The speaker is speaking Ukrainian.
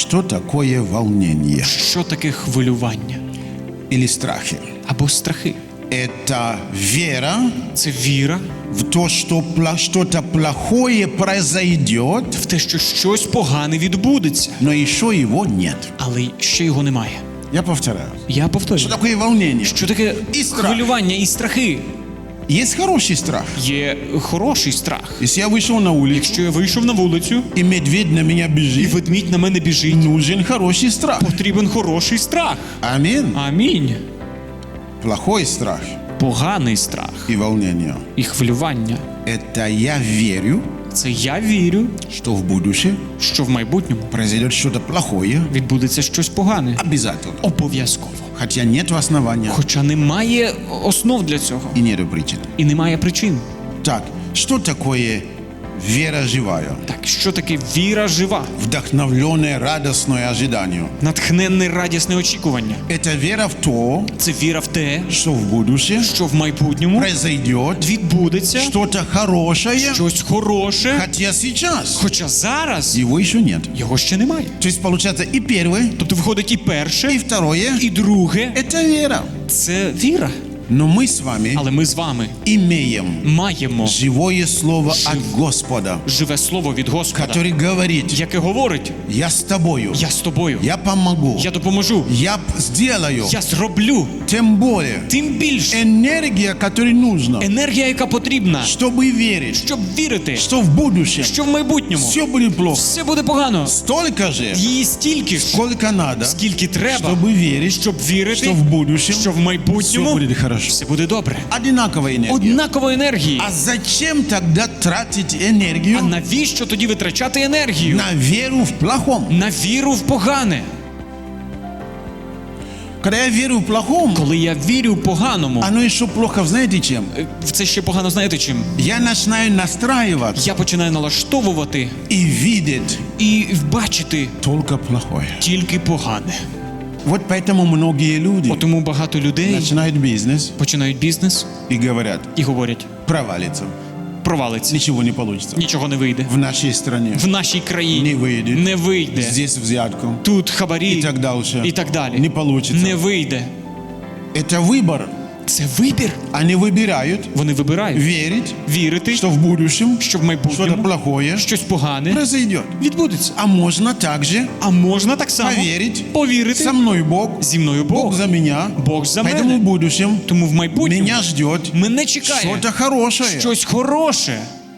Что такое волнение Що таке хвилювання или страхи? або страхи? Это вера Це віра в то, что что-то плохое произойдет, в те, що щось погане відбудеться, но еще его нет. але ще його немає. Я повторяю. Я повторюю, такое волнение? що таке І хвилювання і страхи. Есть хороший страх. Є хороший страх. Если я вышел на улицу, Якщо я вийшов на вулицю, и медведь на меня і ведмідь на мене біжить, нужен хороший страх. потрібен хороший страх. Аминь. Амінь. Плохой страх Поганий страх и волнение. і хвилювання. Это я верю, Це я вірю, что в будущем що в майбутньому произойдет что-то плохое. відбудеться щось погане. Обязательно. Обов'язково. Хотя нет основания Хоча немає основ для цього І нет причин. і немає причин. Так, що такое вера живая? Так, що таке віра жива? Вдохновленное радостное ожидание. Натхненне радісне очікування. Это вера в то, Це віра в те, что в будущем що в майбутньому произойдет відбудеться что-то хорошее, щось хороше, хотя сейчас хоча зараз его еще нет. його ще немає. То есть получается и первое, Тобто виходить і и перше, второе і друге это вера. це віра. Но мы с вами Але ми з вами имеем маємо живое слово от Господа, живе слово від Господа, который говорит, яке говорить: я с тобою, Я з тобою, я помогу, я допоможу, я п- сделаю. я зроблю. Тем более, Тим більше энергия, которая нужна, енергія, яка потрібна, чтобы верить, щоб вірити, что в будущем що в майбутньому все будет плохо. все буде погано. Столько же, Її стільки ж, сколько надо, скільки треба, чтобы верить, щоб вірити, что в будущем що в все майбутньому будет хорошо. все буде добре. Одинаковая энергия. Однакової енергії. А зачем тогда тратить А навіщо тоді витрачати енергію на веру в плохом? на віру в погане? Когда я верю в плохом, Коли я вірю в поганому, оно еще плохо, знаете чем? е, це ще погано знаєте чим? Я начинаю настраиваться Я починаю налаштовувати и видеть і бачити только плохое. тільки погане. Вот поэтому многие люди От Тому багато людей начинают бизнес починають бізнес и говорят, і говорять: провалится, провалиться, ничего не получится. нічого не вийде. В нашей стране В нашій країні не выйдет, не вийде. здесь взятку Тут хабарі и так дальше. і так далі. Не получится. Не вийде. Это выбор. Це вибір. Они выбирают Вони вибирають верить, вірити, что в будущем що в что-то майбутньому плохое щось погане произойдет. відбудеться. А можно также А можна так само Повірить. повірити. со мной Бог, Зі мною Бог Бог. за меня, Бог за поэтому мене. в будущем Тому в майбутньому меня ждет мене чекає что-то хорошее. щось хороше.